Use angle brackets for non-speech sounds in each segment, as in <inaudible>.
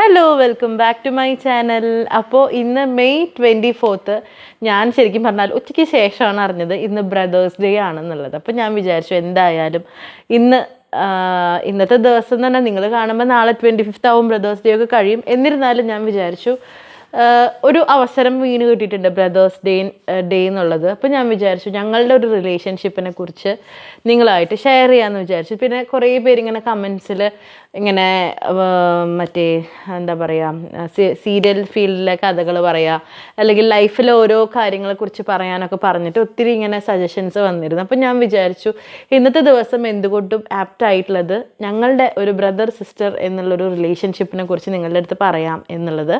Hello welcome back to my channel അപ്പോൾ ഇന്ന് May twenty fourth ഞാൻ ശരിക്കും പറഞ്ഞാൽ ഉച്ചയ്ക്ക് ശേഷമാണ് അറിഞ്ഞത് ഇന്ന് ബ്രദേഴ്സ് ഡേ ആണെന്നുള്ളത്. അപ്പോൾ ഞാൻ വിചാരിച്ചു എന്തായാലും ഇന്ന് ഇന്നത്തെ ദിവസം തന്നെ നിങ്ങൾ കാണുമ്പോൾ നാളെ ട്വന്റി ഫിഫ്ത്ത് ആവും ബ്രദേഴ്സ് ഡേ ഒക്കെ കഴിയും. എന്നിരുന്നാലും ഞാൻ വിചാരിച്ചു ഒരു അവസരം വീണ് കിട്ടിയിട്ടുണ്ട് ബ്രദേഴ്സ് ഡേ ഡേ എന്നുള്ളത്. അപ്പോൾ ഞാൻ വിചാരിച്ചു ഞങ്ങളുടെ ഒരു റിലേഷൻഷിപ്പിനെ കുറിച്ച് നിങ്ങളായിട്ട് ഷെയർ ചെയ്യാമെന്ന് വിചാരിച്ചു. പിന്നെ കുറേ പേര് ഇങ്ങനെ കമൻസിൽ ഇങ്ങനെ മറ്റേ എന്താ പറയുക സീരിയൽ ഫീൽഡിലെ കഥകൾ പറയുക അല്ലെങ്കിൽ ലൈഫിലെ ഓരോ കാര്യങ്ങളെക്കുറിച്ച് പറയാനൊക്കെ പറഞ്ഞിട്ട് ഒത്തിരി ഇങ്ങനെ സജഷൻസ് വന്നിരുന്നു. അപ്പം ഞാൻ വിചാരിച്ചു ഇന്നത്തെ ദിവസം എന്തുകൊണ്ടും ആപ്റ്റ് ആയിട്ടുള്ളത് ഞങ്ങളുടെ ഒരു ബ്രദർ സിസ്റ്റർ എന്നുള്ളൊരു റിലേഷൻഷിപ്പിനെ കുറിച്ച് നിങ്ങളുടെ അടുത്ത് പറയാം എന്നുള്ളത്.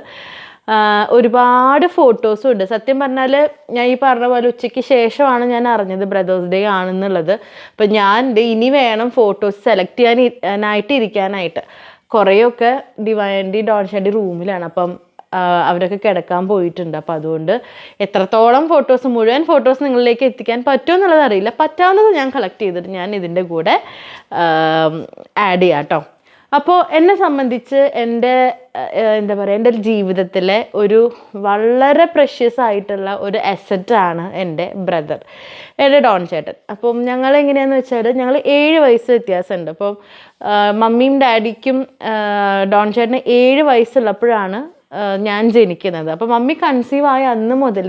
ഒരുപാട് ഫോട്ടോസും ഉണ്ട്. സത്യം പറഞ്ഞാൽ ഞാൻ ഈ പറഞ്ഞ പോലെ ഉച്ചയ്ക്ക് ശേഷമാണ് ഞാൻ അറിഞ്ഞത് ബ്രദേഴ്സ് ഡേ ആണെന്നുള്ളത്. അപ്പം ഞാൻ ഇനി വേണം ഫോട്ടോസ് സെലക്ട് ചെയ്യാനായിട്ട് ഇരിക്കാനായിട്ട്. കുറേയൊക്കെ ഡിവൈൻഡി ഡോൺഷാൻഡി റൂമിലാണ് അപ്പം അവരൊക്കെ കിടക്കാൻ പോയിട്ടുണ്ട്. അപ്പം അതുകൊണ്ട് എത്രത്തോളം ഫോട്ടോസ് മുഴുവൻ ഫോട്ടോസ് നിങ്ങളിലേക്ക് എത്തിക്കാൻ പറ്റുമോ എന്നുള്ളത് അറിയില്ല. പറ്റാവുന്നത് ഞാൻ കളക്ട് ചെയ്തിട്ട് ഞാൻ ഇതിന്റെ കൂടെ ആഡ് ചെയ്യാം കേട്ടോ അപ്പോൾ എന്നെ സംബന്ധിച്ച് എന്റെ എന്താ പറയുക എന്റെ ജീവിതത്തിലെ ഒരു വളരെ പ്രഷ്യസ് ആയിട്ടുള്ള ഒരു അസറ്റാണ് എന്റെ ബ്രദർ എന്റെ ഡോൺ ചേട്ടൻ. അപ്പം ഞങ്ങൾ എങ്ങനെയാന്ന് വെച്ചാൽ ഞങ്ങൾ ഏഴ് വയസ്സ് വ്യത്യാസമുണ്ട്. അപ്പം മമ്മിയും ഡാഡിക്കും ഡോൺ ചേട്ടന് ഏഴ് വയസ്സുള്ളപ്പോഴാണ് ഞാൻ ജനിക്കുന്നത്. അപ്പോൾ മമ്മി കൺസീവ് ആയ അന്ന് മുതൽ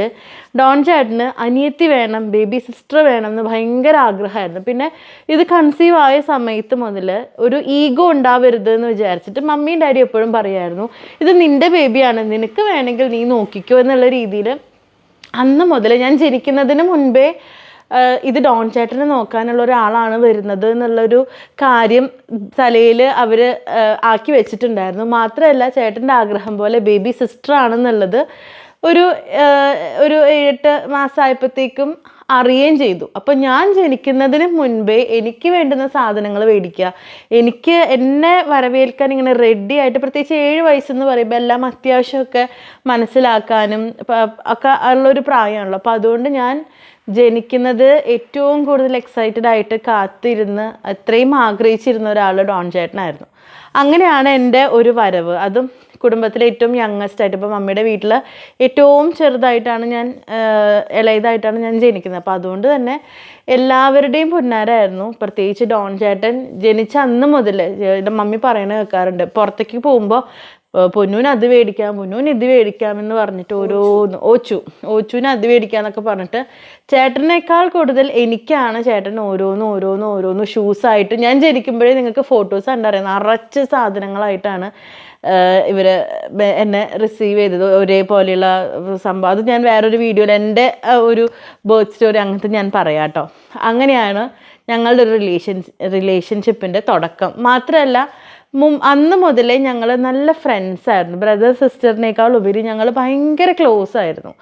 ഡോൺ ചേട്ടന് അനിയത്തി വേണം ബേബി സിസ്റ്റർ വേണം എന്ന് ഭയങ്കര ആഗ്രഹമായിരുന്നു. പിന്നെ ഇത് കൺസീവ് ആയ സമയത്ത് മുതൽ ഒരു ഈഗോ ഉണ്ടാവരുത് എന്ന് വിചാരിച്ചിട്ട് മമ്മിയും ഡാഡി എപ്പോഴും പറയായിരുന്നു ഇത് നിന്റെ ബേബിയാണ് നിനക്ക് വേണമെങ്കിൽ നീ നോക്കിക്കോ എന്നുള്ള രീതിയിൽ അന്ന് മുതൽ ഞാൻ ജനിക്കുന്നതിന് മുൻപേ ഇത് ഡോൺ ചേട്ടനെ നോക്കാനുള്ള ഒരാളാണ് വരുന്നത് എന്നുള്ളൊരു കാര്യം തലയിൽ അവർ ആക്കി വെച്ചിട്ടുണ്ടായിരുന്നു. മാത്രമല്ല ചേട്ടന്റെ ആഗ്രഹം പോലെ ബേബി സിസ്റ്റർ ആണെന്നുള്ളത് ഒരു ഒരു ഏഴെട്ട് മാസമായപ്പോഴത്തേക്കും അറിയുകയും ചെയ്തു. അപ്പോൾ ഞാൻ ജനിക്കുന്നതിന് മുൻപേ എനിക്ക് വേണ്ടുന്ന സാധനങ്ങൾ മേടിക്കുക. എനിക്ക് എന്നെ വരവേൽക്കാൻ ഇങ്ങനെ റെഡി ആയിട്ട് പ്രത്യേകിച്ച് ഏഴ് വയസ്സെന്ന് പറയുമ്പോൾ എല്ലാം അത്യാവശ്യമൊക്കെ മനസ്സിലാക്കാനും ഒക്കെ ഉള്ളൊരു പ്രായമാണല്ലോ. അപ്പോൾ അതുകൊണ്ട് ഞാൻ ജനിക്കുന്നത് ഏറ്റവും കൂടുതൽ എക്സൈറ്റഡ് ആയിട്ട് കാത്തിരുന്ന് അത്രയും ആഗ്രഹിച്ചിരുന്ന ഒരാൾ ഡോൺ ചേട്ടനായിരുന്നു. അങ്ങനെയാണ് എന്റെ ഒരു വരവ്. അതും കുടുംബത്തിലെ ഏറ്റവും യങ്ങസ്റ്റ് ആയിട്ട് ഇപ്പോൾ മമ്മിയുടെ വീട്ടിൽ ഏറ്റവും ചെറുതായിട്ടാണ് ഞാൻ ഇളയതായിട്ടാണ് ഞാൻ ജനിക്കുന്നത്. അപ്പോൾ അതുകൊണ്ട് തന്നെ എല്ലാവരുടെയും പൊന്നാരായിരുന്നു. പ്രത്യേകിച്ച് ഡോൺ ചേട്ടൻ ജനിച്ച അന്ന് മുതൽ എന്റെ മമ്മി പറയണ കേൾക്കാറുണ്ട്. പുറത്തേക്ക് പോകുമ്പോൾ പൊന്നൂന് അത് മേടിക്കാം പൊന്നൂന് ഇത് മേടിക്കാം എന്ന് പറഞ്ഞിട്ട് ഓരോന്ന് ഓച്ചു. ഓച്ചുവിന് അത് മേടിക്കാന്നൊക്കെ പറഞ്ഞിട്ട് ചേട്ടനേക്കാൾ കൂടുതൽ എനിക്കാണ് ചേട്ടൻ ഓരോന്ന് ഓരോന്ന് ഓരോന്ന് ഷൂസ് ആയിട്ട് ഞാൻ ജനിക്കുമ്പോഴേ നിങ്ങൾക്ക് ഫോട്ടോസ് കണ്ടറിയാം. നിറച്ച് സാധനങ്ങളായിട്ടാണ് ഇവർ ഇവർ എന്നെ റിസീവ് ചെയ്തത്. ഒരേപോലെയുള്ള സംഭവം. അത് ഞാൻ വേറൊരു വീഡിയോയിൽ എന്റെ ഒരു ബർത്ത് സ്റ്റോറി അങ്ങനത്തെ ഞാൻ പറയാം കേട്ടോ. അങ്ങനെയാണ് ഞങ്ങളുടെ ഒരു റിലേഷൻ റിലേഷൻഷിപ്പിന്റെ തുടക്കം. മാത്രമല്ല അന്ന് മുതലേ ഞങ്ങൾ നല്ല ഫ്രണ്ട്സ് ആയിരുന്നു. ബ്രദർ സിസ്റ്ററിനേക്കാൾ ഉപരി ഞങ്ങൾ ഭയങ്കര ക്ലോസ് ആയിരുന്നു.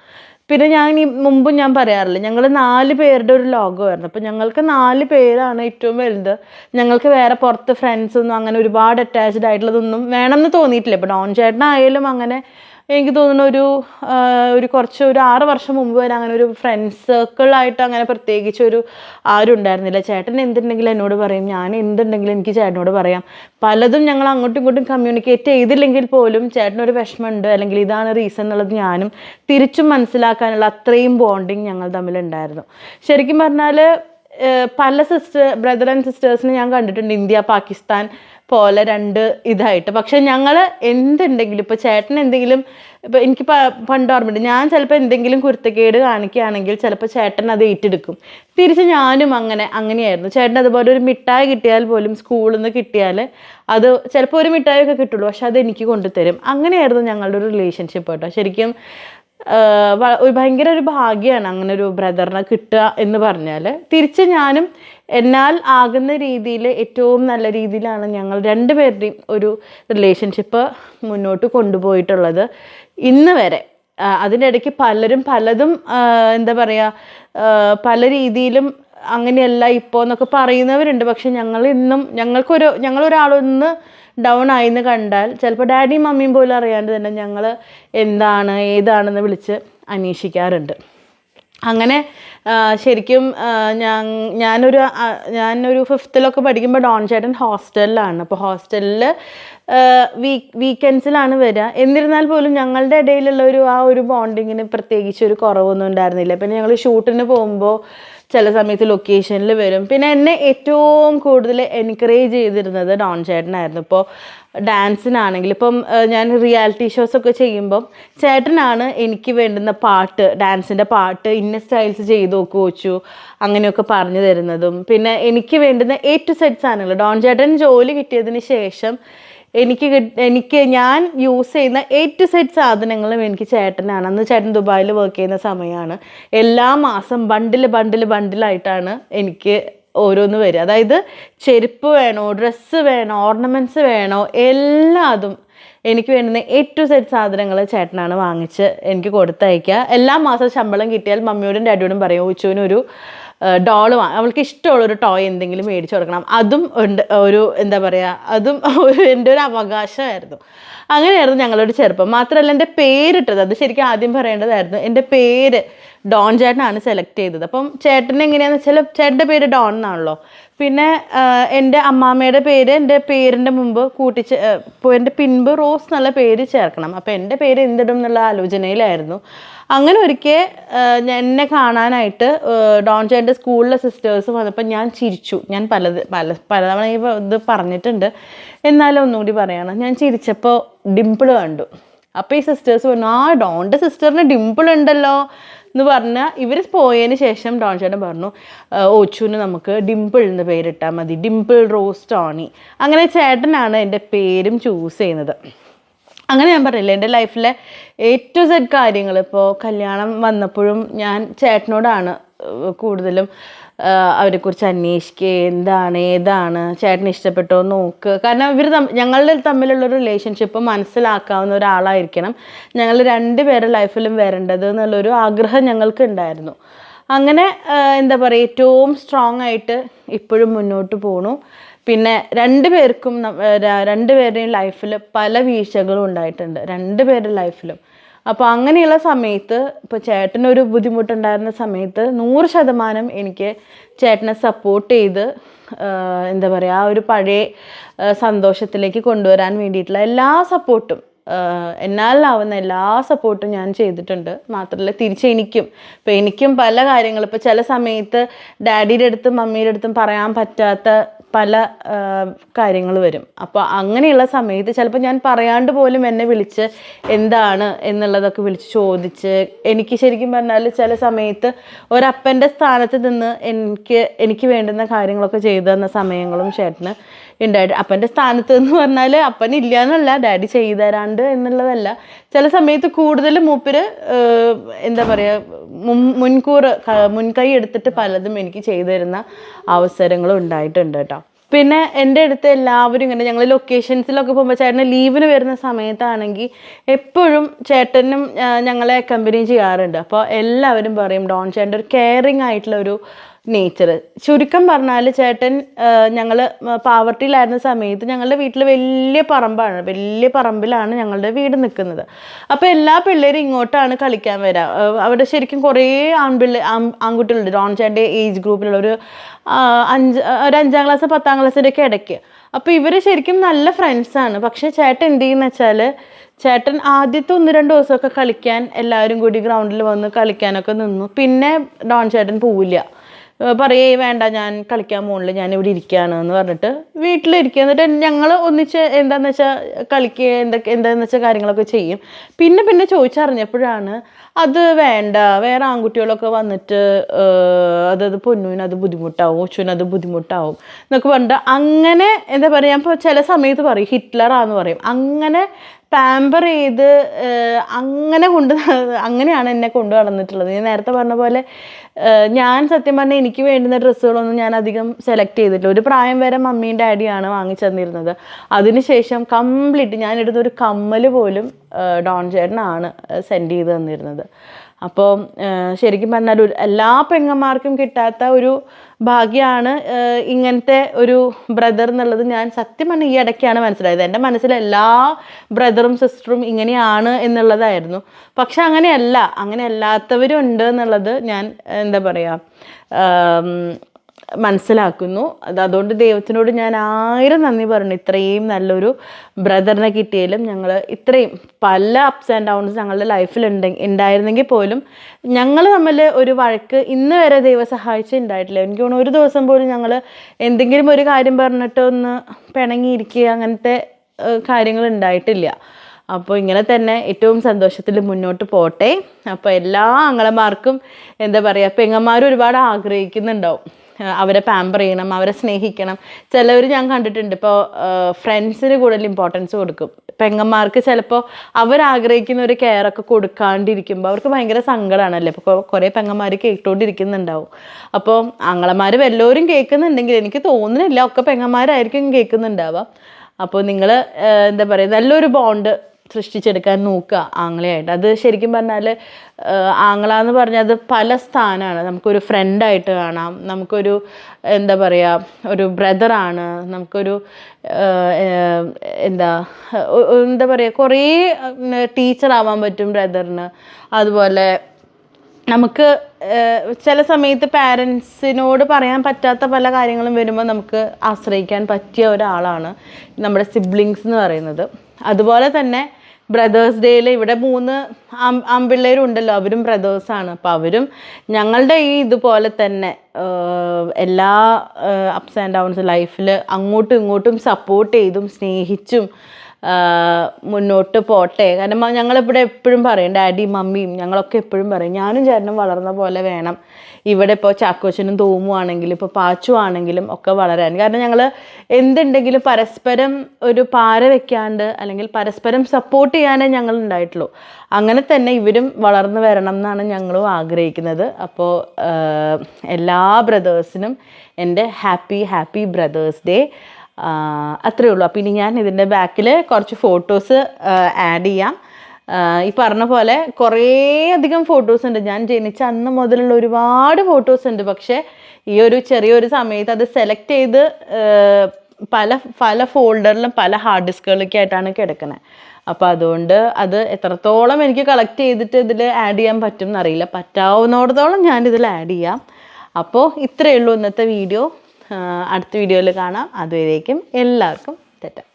പിന്നെ ഞാൻ ഈ മുമ്പും ഞാൻ പറയാറില്ല ഞങ്ങൾ നാല് പേരുടെ ഒരു ലോകമായിരുന്നു. അപ്പോൾ ഞങ്ങൾക്ക് നാല് പേരാണ് ഏറ്റവും വലുത്. ഞങ്ങൾക്ക് വേറെ പുറത്ത് ഫ്രണ്ട്സ് ഒന്നും അങ്ങനെ ഒരുപാട് അറ്റാച്ച്ഡ് ആയിട്ടുള്ളതൊന്നും വേണമെന്ന് തോന്നിയിട്ടില്ല. ഇപ്പോൾ ഡോൺ ചേട്ടനായാലും അങ്ങനെ എനിക്ക് തോന്നുന്നു ഒരു ഒരു കുറച്ച് ഒരു ആറ് വർഷം മുമ്പ് വരെ അങ്ങനെ ഒരു ഫ്രണ്ട്സ് സർക്കിളായിട്ട് അങ്ങനെ പ്രത്യേകിച്ച് ഒരു ആരും ഉണ്ടായിരുന്നില്ല. ചേട്ടൻ എന്തുണ്ടെങ്കിലും എന്നോട് പറയും ഞാൻ എന്തുണ്ടെങ്കിലും എനിക്ക് ചേട്ടനോട് പറയാം. പലതും ഞങ്ങൾ അങ്ങോട്ടും ഇങ്ങോട്ടും കമ്മ്യൂണിക്കേറ്റ് ചെയ്തില്ലെങ്കിൽ പോലും ചേട്ടനൊരു വിഷമമുണ്ട്. അല്ലെങ്കിൽ ഇതാണ് റീസൺ എന്നുള്ളത് ഞാനും തിരിച്ചും മനസ്സിലാക്കാനുള്ള അത്രയും ബോണ്ടിങ് ഞങ്ങൾ തമ്മിലുണ്ടായിരുന്നു. ശരിക്കും പറഞ്ഞാൽ പല സിസ്റ്റർ ബ്രദർ ആൻഡ് സിസ്റ്റേഴ്സിനെ ഞാൻ കണ്ടിട്ടുണ്ട്. ഇന്ത്യ പാകിസ്ഥാൻ പോലെ രണ്ട് ഇതായിട്ട്. പക്ഷെ ഞങ്ങൾ എന്തുണ്ടെങ്കിലും ഇപ്പോൾ ചേട്ടൻ എന്തെങ്കിലും ഇപ്പോൾ എനിക്ക് പണ്ട് ഓർമ്മയുണ്ട്. ഞാൻ ചിലപ്പോൾ എന്തെങ്കിലും കുരുത്തക്കേട് കാണിക്കുകയാണെങ്കിൽ ചിലപ്പോൾ ചേട്ടൻ അത് ഏറ്റെടുക്കും. തിരിച്ച് ഞാനും അങ്ങനെ അങ്ങനെയായിരുന്നു. ചേട്ടൻ അതുപോലെ ഒരു മിഠായി കിട്ടിയാൽ പോലും സ്കൂളിൽ നിന്ന് കിട്ടിയാൽ അത് ചിലപ്പോൾ ഒരു മിഠായി ഒക്കെ കിട്ടുള്ളൂ. പക്ഷെ അത് എനിക്ക് കൊണ്ടുതരും. അങ്ങനെയായിരുന്നു ഞങ്ങളുടെ ഒരു റിലേഷൻഷിപ്പ് കേട്ടോ. ശരിക്കും ഭയങ്കര ഒരു ഭാഗ്യമാണ് അങ്ങനെ ഒരു ബ്രദറിനെ കിട്ടുക എന്ന് പറഞ്ഞാൽ തിരിച്ച് ഞാനും എന്നാൽ ആകുന്ന രീതിയിൽ ഏറ്റവും നല്ല രീതിയിലാണ് ഞങ്ങൾ രണ്ടുപേരുടെയും ഒരു റിലേഷൻഷിപ്പ് മുന്നോട്ട് കൊണ്ടുപോയിട്ടുള്ളത്. ഇന്ന് വരെ അതിനിടയ്ക്ക് പലരും പലതും എന്താ പറയുക പല രീതിയിലും അങ്ങനെയല്ല ഇപ്പോൾ എന്നൊക്കെ പറയുന്നവരുണ്ട്. പക്ഷെ ഞങ്ങൾ ഇന്നും ഞങ്ങൾക്കൊരു ഞങ്ങളൊരാളൊന്ന് ഡൗൺ ആയിന്ന് കണ്ടാൽ ചിലപ്പോൾ ഡാഡിയും മമ്മിയും പോലും അറിയാണ്ട് തന്നെ ഞങ്ങൾ എന്താണ് ഏതാണെന്ന് വിളിച്ച് അന്വേഷിക്കാറുണ്ട്. അങ്ങനെ ശരിക്കും ഞാൻ ഞാനൊരു ഞാനൊരു ഫിഫ്ത്തിലൊക്കെ പഠിക്കുമ്പോൾ ഡോൺ ചേട്ടൻ ഹോസ്റ്റലിലാണ്. അപ്പോൾ ഹോസ്റ്റലിൽ വീക്ക് വീക്കെൻഡ്സിലാണ് വരിക എന്നിരുന്നാൽ പോലും ഞങ്ങളുടെ ഇടയിലുള്ള ഒരു ആ ഒരു ബോണ്ടിങ്ങിന് പ്രത്യേകിച്ച് ഒരു കുറവൊന്നും ഉണ്ടായിരുന്നില്ല. പിന്നെ ഞങ്ങൾ ഷൂട്ടിന് പോകുമ്പോൾ ചില സമയത്ത് ലൊക്കേഷനിൽ വരും. പിന്നെ എന്നെ ഏറ്റവും കൂടുതൽ എൻകറേജ് ചെയ്തിരുന്നത് ഡോൺ ചേട്ടനായിരുന്നു. ഇപ്പോൾ ഡാൻസിനാണെങ്കിൽ ഇപ്പം ഞാൻ റിയാലിറ്റി ഷോസ് ഒക്കെ ചെയ്യുമ്പം ചേട്ടനാണ് എനിക്ക് വേണ്ടുന്ന പാട്ട് ഡാൻസിന്റെ പാട്ട് ഇന്ന സ്റ്റൈൽസ് ചെയ്ത് നോക്കു വെച്ചു അങ്ങനെയൊക്കെ പറഞ്ഞു തരുന്നതും. പിന്നെ എനിക്ക് വേണ്ടുന്ന എ ടു സെറ്റ് സാധനങ്ങൾ. ഡോൺ ചേട്ടൻ ജോലി കിട്ടിയതിന് ശേഷം എനിക്ക് എനിക്ക് ഞാൻ യൂസ് ചെയ്യുന്ന എ ടു സെറ്റ് സാധനങ്ങളും എനിക്ക് ചേട്ടനാണ്. അന്ന് ചേട്ടൻ ദുബായിൽ വർക്ക് ചെയ്യുന്ന സമയമാണ് എല്ലാ മാസം ബണ്ടിൽ ബണ്ടിൽ ബണ്ടിലായിട്ടാണ് എനിക്ക് ഓരോന്ന് വരിക. അതായത് ചെരുപ്പ് വേണോ ഡ്രസ്സ് വേണോ ഓർണമെന്റ്സ് വേണോ എല്ലാതും എനിക്ക് വേണ്ടുന്ന ടു സെറ്റ് സാധനങ്ങൾ ചേട്ടനാണ് വാങ്ങിച്ച് എനിക്ക് കൊടുത്തയക്കുക എല്ലാ മാസം ശമ്പളം കിട്ടിയാൽ മമ്മിയോടും ഡാഡിയോടും പറയും ഉച്ചുവിനൊരു ഡോൾ അവൾക്ക് അവൾക്ക് ഇഷ്ടമുള്ളൊരു ടോയ് എന്തെങ്കിലും മേടിച്ചു കൊടുക്കണം. അതും ഉണ്ട് ഒരു എന്താ പറയുക അതും <laughs> ഒരു എന്റെ ഒരു അവകാശമായിരുന്നു. അങ്ങനെയായിരുന്നു ഞങ്ങളുടെ ചെറുപ്പം. മാത്രമല്ല എന്റെ പേരിട്ടത് അത് ശരിക്കും ആദ്യം പറയേണ്ടതായിരുന്നു. എന്റെ പേര് ഡോൺ ചേട്ടനാണ് സെലക്ട് ചെയ്തത്. അപ്പം ചേട്ടൻ എങ്ങനെയാണെന്ന് വെച്ചാൽ ചേട്ടന്റെ പേര് ഡോൺ എന്നാണല്ലോ. പിന്നെ എന്റെ അമ്മാമ്മയുടെ പേര് എന്റെ പേരിന്റെ മുമ്പ് കൂട്ടിച്ച് എന്റെ പിൻപ് റോസ് എന്നുള്ള പേര് ചേർക്കണം. അപ്പോൾ എന്റെ പേര് എന്തിടും എന്നുള്ള ആലോചനയിലായിരുന്നു. അങ്ങനെ ഒരിക്കൽ എന്നെ കാണാനായിട്ട് ഡോൺ ചേട്ടന്റെ സ്കൂളിലെ സിസ്റ്റേഴ്സ് വന്നപ്പോൾ ഞാൻ ചിരിച്ചു. ഞാൻ പലത് പല പലതവണ ഈ ഇത് പറഞ്ഞിട്ടുണ്ട്. എന്നാലും ഒന്നുകൂടി പറയണം. ഞാൻ ചിരിച്ചപ്പോൾ ഡിംപിൾ കണ്ടു. അപ്പോൾ ഈ സിസ്റ്റേഴ്സ് പറഞ്ഞു ആ ഡോണിന്റെ സിസ്റ്ററിന് ഡിംപിൾ ഉണ്ടല്ലോ. എന്ന് പറഞ്ഞാൽ ഇവർ പോയതിന് ശേഷം ഡോൺ ചേട്ടൻ പറഞ്ഞു "ആ, ഓച്ചുവിന് നമുക്ക് ഡിംപിൾ എന്ന് പേരിട്ടാൽ മതി. ഡിംപിൾ റോസ് ടോണി അങ്ങനെ ചേട്ടനാണ് എന്റെ പേരും ചൂസ് ചെയ്യുന്നത്. അങ്ങനെ ഞാൻ പറഞ്ഞില്ലേ എന്റെ ലൈഫിലെ എ ടു സെഡ് കാര്യങ്ങൾ ഇപ്പോൾ കല്യാണം വന്നപ്പോഴും ഞാൻ ചേട്ടനോടാണ് കൂടുതലും അവരെക്കുറിച്ച് അന്വേഷിക്കുക എന്താണ് ഏതാണ് ചേട്ടന് ഇഷ്ടപ്പെട്ടോ നോക്ക് കാരണം ഇവർ ഞങ്ങളുടെ തമ്മിലുള്ള റിലേഷൻഷിപ്പ് മനസ്സിലാക്കാവുന്ന ഒരാളായിരിക്കണം ഞങ്ങൾ രണ്ട് പേരുടെ ലൈഫിലും വരേണ്ടത് എന്നുള്ളൊരു ആഗ്രഹം ഞങ്ങൾക്ക് ഉണ്ടായിരുന്നു. അങ്ങനെ എന്താ പറയുക ഏറ്റവും സ്ട്രോങ് ആയിട്ട് ഇപ്പോഴും മുന്നോട്ട് പോണു. പിന്നെ രണ്ട് പേർക്കും രണ്ടുപേരുടെയും ലൈഫിൽ പല വീഴ്ചകളും ഉണ്ടായിട്ടുണ്ട്. രണ്ടുപേരുടെ ലൈഫിലും അപ്പോൾ അങ്ങനെയുള്ള സമയത്ത് ഇപ്പോൾ ചേട്ടനൊരു ബുദ്ധിമുട്ടുണ്ടായിരുന്ന സമയത്ത് നൂറ് ശതമാനം എനിക്ക് ചേട്ടനെ സപ്പോർട്ട് ചെയ്ത് എന്താ പറയുക ആ ഒരു പഴയ സന്തോഷത്തിലേക്ക് കൊണ്ടുവരാൻ വേണ്ടിയിട്ടുള്ള എല്ലാ സപ്പോർട്ടും എന്നാലാവുന്ന എല്ലാ സപ്പോർട്ടും ഞാൻ ചെയ്തിട്ടുണ്ട്. മാത്രമല്ല തിരിച്ച് എനിക്കും. ഇപ്പം എനിക്കും പല കാര്യങ്ങളും. ഇപ്പോൾ ചില സമയത്ത് ഡാഡിയുടെ അടുത്തും മമ്മിയുടെ അടുത്തും പറയാൻ പറ്റാത്ത പല കാര്യങ്ങൾ വരും. അപ്പോൾ അങ്ങനെയുള്ള സമയത്ത് ചിലപ്പോൾ ഞാൻ പറയാണ്ട് പോലും എന്നെ വിളിച്ച് എന്താണ് എന്നുള്ളതൊക്കെ വിളിച്ച് ചോദിച്ച് എനിക്ക് ശരിക്കും പറഞ്ഞാൽ ചില സമയത്ത് ഒരപ്പന്റെ സ്ഥാനത്ത് നിന്ന് എനിക്ക് എനിക്ക് വേണ്ടുന്ന കാര്യങ്ങളൊക്കെ ചെയ്തു തന്ന സമയങ്ങളും ചേട്ടന് ഉണ്ടായിട്ട് അപ്പന്റെ സ്ഥാനത്ത് എന്ന് പറഞ്ഞാൽ അപ്പൻ ഇല്ല എന്നല്ല ഡാഡി ചെയ്തു തരാണ്ട് എന്നുള്ളതല്ല. ചില സമയത്ത് കൂടുതൽ മൂപ്പര് എന്താ പറയുക മുൻ- മുൻകൂർ മുൻകൈ എടുത്തിട്ട് പലതും എനിക്ക് ചെയ്തു തരുന്ന അവസരങ്ങളും ഉണ്ടായിട്ടുണ്ട് കേട്ടോ. പിന്നെ എന്റെ അടുത്ത് എല്ലാവരും ഇങ്ങനെ ഞങ്ങൾ ലൊക്കേഷൻസിലൊക്കെ പോകുമ്പോൾ ചേട്ടന് ലീവിന് വരുന്ന സമയത്താണെങ്കിൽ എപ്പോഴും ചേട്ടനും ഞങ്ങളെ കമ്പനി ചെയ്യാറുണ്ട്. അപ്പോൾ എല്ലാവരും പറയും ഡോൺ ചേട്ടന്റെ ഒരു കെയറിങ് ആയിട്ടുള്ള ഒരു നേച്ചർ ചുരുക്കം പറഞ്ഞാൽ ചേട്ടൻ ഞങ്ങൾ പാവർട്ടിയിലായിരുന്ന സമയത്ത് ഞങ്ങളുടെ വീട്ടിൽ വലിയ പറമ്പാണ്. വലിയ പറമ്പിലാണ് ഞങ്ങളുടെ വീട് നിൽക്കുന്നത്. അപ്പോൾ എല്ലാ പിള്ളേരും ഇങ്ങോട്ടാണ് കളിക്കാൻ വരാം. അവിടെ ശരിക്കും കുറേ ആൺപിള്ളേ ആൺകുട്ടികളുണ്ട്. ഡോൺ ചേട്ടന്റെ ഏജ് ഗ്രൂപ്പിലുള്ള ഒരു അഞ്ച് ഒരു അഞ്ചാം ക്ലാസ് പത്താം ക്ലാസ്സിന്റെ ഒക്കെ ഇടയ്ക്ക്. അപ്പോൾ ഇവർ ശരിക്കും നല്ല ഫ്രണ്ട്സാണ് പക്ഷേ ചേട്ടൻ എന്ത് ചെയ്യുന്ന വെച്ചാൽ ചേട്ടൻ ആദ്യത്തെ ഒന്ന് രണ്ട് ദിവസമൊക്കെ കളിക്കാൻ എല്ലാവരും കൂടി ഗ്രൗണ്ടിൽ വന്ന് കളിക്കാനൊക്കെ നിന്നു. പിന്നെ ഡോൺ ചേട്ടൻ പോവില്ല. പറയേ വേണ്ട ഞാൻ കളിക്കാൻ പോകണില്ല ഞാൻ ഇവിടെ ഇരിക്കുകയാണ് എന്ന് പറഞ്ഞിട്ട് വീട്ടിലിരിക്കുക. എന്നിട്ട് ഞങ്ങൾ ഒന്നിച്ച് എന്താന്ന് വെച്ചാൽ കളിക്കുക എന്തൊക്കെ എന്താന്ന് വെച്ചാൽ കാര്യങ്ങളൊക്കെ ചെയ്യും. പിന്നെ പിന്നെ ചോദിച്ചറിഞ്ഞപ്പോഴാണ് അത് വേണ്ട വേറെ ആൺകുട്ടികളൊക്കെ വന്നിട്ട് അതത് പൊന്നുവിന് അത് ബുദ്ധിമുട്ടാവും ഒച്ചുവിന് അത് ബുദ്ധിമുട്ടാവും എന്നൊക്കെ പറഞ്ഞിട്ട് അങ്ങനെ എന്താ പറയുക ഇപ്പോൾ ചില സമയത്ത് പറയും ഹിറ്റ്ലറാന്ന് പറയും. അങ്ങനെ പാമ്പർ ചെയ്ത് അങ്ങനെ കൊണ്ട് അങ്ങനെയാണ് എന്നെ കൊണ്ടു നടന്നിട്ടുള്ളത്. ഞാൻ നേരത്തെ പറഞ്ഞ പോലെ ഞാൻ സത്യം പറഞ്ഞാൽ എനിക്ക് വേണ്ടുന്ന ഡ്രസ്സുകളൊന്നും ഞാൻ അധികം സെലക്ട് ചെയ്തിട്ടില്ല. ഒരു പ്രായം വരെ മമ്മിയും ഡാഡിയാണ് വാങ്ങിച്ചു തന്നിരുന്നത്. അതിനുശേഷം കംപ്ലീറ്റ് ഞാൻ എടുത്ത ഒരു കമ്മൽ പോലും ഡോൺ ചേട്ടനാണ് സെൻഡ് ചെയ്ത് തന്നിരുന്നത്. അപ്പോൾ ശരിക്കും പറഞ്ഞാൽ ഒരു എല്ലാ പെങ്ങന്മാർക്കും കിട്ടാത്ത ഒരു ഭാഗ്യമാണ് ഇങ്ങനത്തെ ഒരു ബ്രദർ എന്നുള്ളത് ഞാൻ സത്യം പറഞ്ഞാൽ ഈ ഇടയ്ക്കാണ് മനസ്സിലായത്. എന്റെ മനസ്സിൽ എല്ലാ ബ്രദറും സിസ്റ്ററും ഇങ്ങനെയാണ് എന്നുള്ളതായിരുന്നു. പക്ഷെ അങ്ങനെയല്ല അങ്ങനെ അല്ലാത്തവരും ഉണ്ട് എന്നുള്ളത് ഞാൻ എന്താ പറയുക മനസ്സിലാക്കുന്നു. അത് അതുകൊണ്ട് ദൈവത്തിനോട് ഞാൻ ആയിരം നന്ദി പറഞ്ഞു ഇത്രയും നല്ലൊരു ബ്രദറിനെ കിട്ടിയാലും ഞങ്ങൾ ഇത്രയും പല അപ്സ് ആൻഡ് ഡൗൺസ് ഞങ്ങളുടെ ലൈഫിൽ ഉണ്ടെങ്കിൽ ഉണ്ടായിരുന്നെങ്കിൽ പോലും ഞങ്ങൾ തമ്മിൽ ഒരു വഴക്ക് ഇന്ന് വരെ ദൈവം സഹായിച്ച് ഉണ്ടായിട്ടില്ല എനിക്ക് തോന്നുന്നു ഒരു ദിവസം പോലും ഞങ്ങൾ എന്തെങ്കിലും ഒരു കാര്യം പറഞ്ഞിട്ട് ഒന്ന് പിണങ്ങിയിരിക്കുക അങ്ങനത്തെ കാര്യങ്ങൾ ഉണ്ടായിട്ടില്ല. അപ്പോൾ ഇങ്ങനെ തന്നെ ഏറ്റവും സന്തോഷത്തിൽ മുന്നോട്ട് പോട്ടെ. അപ്പോൾ എല്ലാ ആങ്ങളമാർക്കും എന്താ പറയുക പെങ്ങന്മാരും ഒരുപാട് ആഗ്രഹിക്കുന്നുണ്ടാവും. അവരെ പാമ്പർ ചെയ്യണം അവരെ സ്നേഹിക്കണം. ചിലവർ ഞാൻ കണ്ടിട്ടുണ്ട് ഇപ്പോൾ ഫ്രണ്ട്സിന് കൂടുതൽ ഇമ്പോർട്ടൻസ് കൊടുക്കും. പെങ്ങന്മാർക്ക് ചിലപ്പോൾ അവരാഗ്രഹിക്കുന്ന ഒരു കെയറൊക്കെ കൊടുക്കാണ്ടിരിക്കുമ്പോൾ അവർക്ക് ഭയങ്കര സങ്കടമാണല്ലേ ഇപ്പോൾ കുറേ പെങ്ങന്മാർ കേട്ടുകൊണ്ടിരിക്കുന്നുണ്ടാവും അപ്പോൾ ആങ്ങളമാർ വല്ലവരും കേൾക്കുന്നുണ്ടെങ്കിൽ എനിക്ക് തോന്നുന്നില്ല ഒക്കെ പെങ്ങന്മാരായിരിക്കും കേൾക്കുന്നുണ്ടാവുക അപ്പോൾ നിങ്ങൾ എന്താ പറയുക നല്ലൊരു ബോണ്ട് സൃഷ്ടിച്ചെടുക്കാൻ നോക്കുക ആംഗ്ലയായിട്ട്. അത് ശരിക്കും പറഞ്ഞാൽ ആംഗ്ല എന്ന് പറഞ്ഞാൽ അത് പല സ്ഥാനമാണ്. നമുക്കൊരു ഫ്രണ്ടായിട്ട് കാണാം. നമുക്കൊരു എന്താ പറയുക ഒരു ബ്രദറാണ്. നമുക്കൊരു എന്താ എന്താ പറയുക കുറേ ടീച്ചറാവാൻ പറ്റും ബ്രദറിന്. അതുപോലെ നമുക്ക് ചില സമയത്ത് പാരൻസിനോട് പറയാൻ പറ്റാത്ത പല കാര്യങ്ങളും വരുമ്പോൾ നമുക്ക് ആശ്രയിക്കാൻ പറ്റിയ ഒരാളാണ് നമ്മുടെ സിബ്ലിങ്സ് എന്ന് പറയുന്നത്. അതുപോലെ തന്നെ ബ്രദേഴ്സ് ഡേയിൽ ഇവിടെ മൂന്ന് ആമ്പിള്ളേരുണ്ടല്ലോ അവരും ബ്രദേഴ്സാണ് അപ്പോൾ അവരും ഞങ്ങളുടെ ഈ ഇതുപോലെ തന്നെ എല്ലാ അപ്സ് ആൻഡ് ഡൗൺസ് ലൈഫിൽ അങ്ങോട്ടും ഇങ്ങോട്ടും സപ്പോർട്ട് ചെയ്തും സ്നേഹിച്ചും മുന്നോട്ട് പോട്ടെ. കാരണം ഞങ്ങളിവിടെ എപ്പോഴും പറയും ഡാഡി മമ്മിയും ഞങ്ങളൊക്കെ എപ്പോഴും പറയും ഞാനും ചേട്ടനും വളർന്ന പോലെ വേണം. ഇവിടെ ഇപ്പോൾ ചാക്കോച്ചനും തോമുവാണെങ്കിലും ഇപ്പോൾ പാച്ചു ആണെങ്കിലും ഒക്കെ വളരാൻ. കാരണം ഞങ്ങൾ എന്തുണ്ടെങ്കിലും പരസ്പരം ഒരു പാര വെക്കാണ്ട് അല്ലെങ്കിൽ പരസ്പരം സപ്പോർട്ട് ചെയ്യാനേ ഞങ്ങൾ ഉണ്ടായിട്ടുള്ളൂ. അങ്ങനെ തന്നെ ഇവരും വളർന്നു വരണം എന്നാണ് ഞങ്ങളും ആഗ്രഹിക്കുന്നത്. അപ്പോൾ എല്ലാ ബ്രദേഴ്സിനും എന്റെ ഹാപ്പി ഹാപ്പി ബ്രദേഴ്സ് ഡേ ആഹ് അത്രേ ഉള്ളൂ. അപ്പോൾ ഇനി ഞാൻ ഇതിന്റെ ബാക്കിൽ കുറച്ച് ഫോട്ടോസ് ആഡ് ചെയ്യാം. ഈ പറഞ്ഞ പോലെ കുറേ അധികം ഫോട്ടോസ് ഉണ്ട്. ഞാൻ ജനിച്ച അന്ന് മുതലുള്ള ഒരുപാട് ഫോട്ടോസ് ഉണ്ട്. പക്ഷേ ഈ ഒരു ചെറിയൊരു സമയത്ത് അത് സെലക്ട് ചെയ്ത് പല പല ഫോൾഡറിലും പല ഹാർഡ് ഡിസ്കുകളൊക്കെ ആയിട്ടാണ് കിടക്കുന്നത് അപ്പോൾ അതുകൊണ്ട് അത് എത്രത്തോളം എനിക്ക് കളക്ട് ചെയ്തിട്ട് ഇതിൽ ആഡ് ചെയ്യാൻ പറ്റും എന്നറിയില്ല. പറ്റാവുന്നിടത്തോളം ഞാൻ ഇതിൽ ആഡ് ചെയ്യാം. അപ്പോൾ ഇത്രയേ ഉള്ളൂ ഇന്നത്തെ വീഡിയോ അടുത്ത വീഡിയോയിൽ കാണാം. അതുവരേക്കും എല്ലാവർക്കും തെറ്റാം.